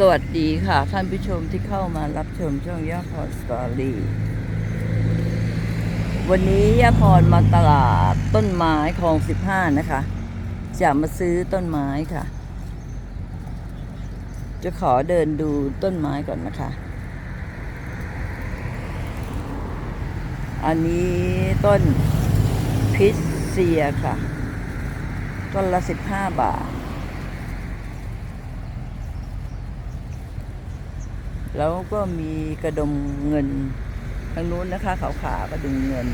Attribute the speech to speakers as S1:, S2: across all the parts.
S1: สวัสดีค่ะท่านผู้ชมที่เข้ามารับชมช่องย่าพรสตอรี่วันนี้ย่าพรมาตลาดต้นไม้คลองสิบห้านะคะ จะมาซื้อต้นไม้ค่ะ จะขอเดินดูต้นไม้ก่อนนะคะ อันนี้ต้นพิษเซียค่ะ ต้นละสิบห้าบาท แล้วก็มีกระดุมเงินทางนู้นนะคะขาวขากระดุมเงิน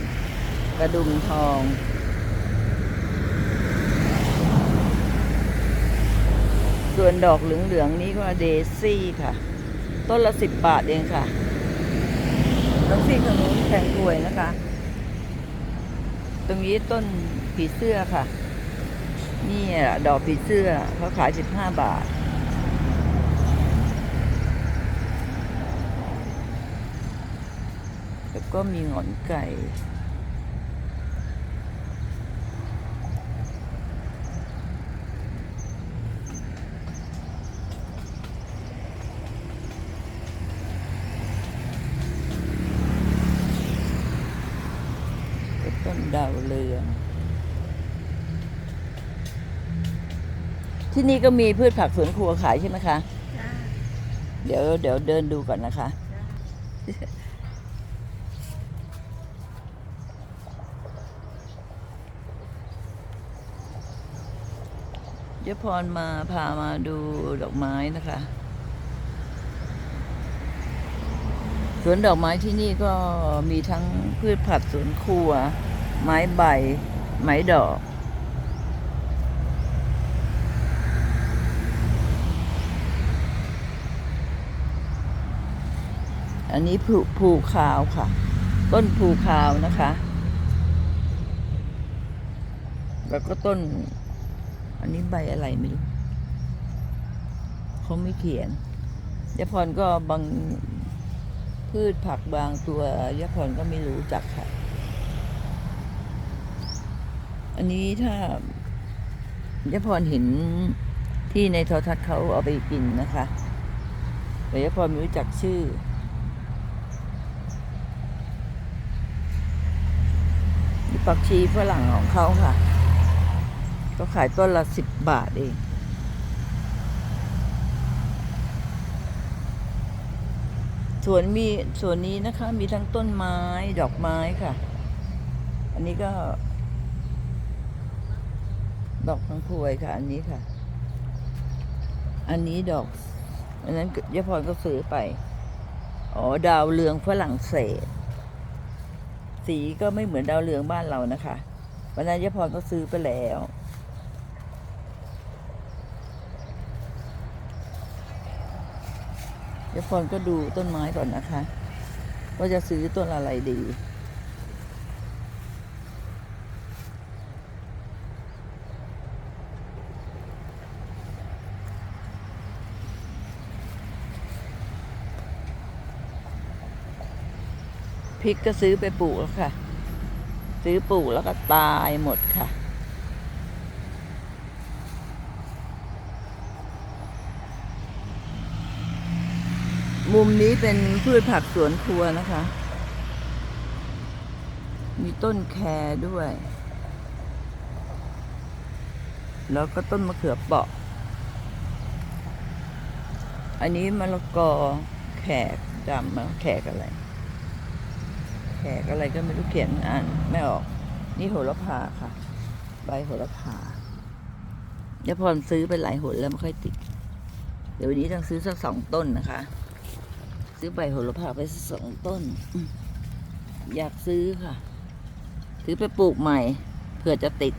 S1: กระดุมทอง ส่วนดอกเหลืองๆนี้ก็เดซี่ค่ะ ต้นละสิบบาทเองค่ะต้นซี่ทางนู้นแพงกลวยนะคะ ตรงนี้ต้นผีเสื้อค่ะ นี่ดอกผีเสื้อเขาขายสิบห้าบาท แล้ว ก็มีหงอนไก่แล้วต้นดาวเรือง ที่นี่ก็มีพืชผักสวนครัวขายใช่ไหมคะ
S2: จ้า
S1: เดี๋ยวเดี๋ยวเดินดูก่อนนะคะ เดี๋ยพรมาพามาดูดอกไม้นะคะสวนดอกไม้ที่นี่ก็มีทั้งพืชผักสวนครัว ไม้ใบ ไม้ดอกอันนี้ผูผูขาวค่ะ ต้นผูขาวนะคะ แล้วก็ต้น อันนี้ใบอะไรไม่รู้เขาไม่เขียนยะพรก็บางพืชผักบางตัวยะพรก็ไม่รู้จักค่ะ อันนี้ถ้ายะพรเห็นที่ในโทรทัศน์เขาเอาไปกินนะคะแต่ยะพรไม่รู้จักชื่อนี่ปักชีฝรั่งของเขาค่ะ ก็ขายต้นละสิบบาทเองสวนมีสวนนี้นะคะ มีทั้งต้นไม้ดอกไม้ค่ะ อันนี้ก็ ดอกพังพวยค่ะ อันนี้ค่ะ อันนี้ดอก อันนั้นยะพรก็ซื้อไป อ๋อ ดาวเรืองฝรั่งเศส สีก็ไม่เหมือนดาวเรืองบ้านเรานะคะวันนั้นยะพรก็ซื้อไปแล้ว เดี๋ยะพรก็ดูต้นไม้ก่อนนะคะ ว่าจะซื้อต้นอะไรดี พริกก็ซื้อไปปลูกแล้วค่ะ ซื้อปลูกแล้วก็ตายหมดค่ะ มุมนี้เป็นพืชผักสวนครัวนะคะ มีต้นแครด้วย แล้วก็ต้นมะเขือเปราะ อันนี้มะละกอแขกดำมะแขกอะไร แขกอะไรก็ไม่รู้เขียนอ่านไม่ออก นี่โหระพาค่ะ ใบโหระพาเดี๋ยวพรซื้อไปหลายหนแล้วไม่ค่อยติด เดี๋ยววันนี้ต้องซื้อสักสองต้นนะคะ ซื้อใบโหระพาไปสักสองต้นอืมอยากซื้อค่ะ ซื้อไปปลูกใหม่เผื่อจะติด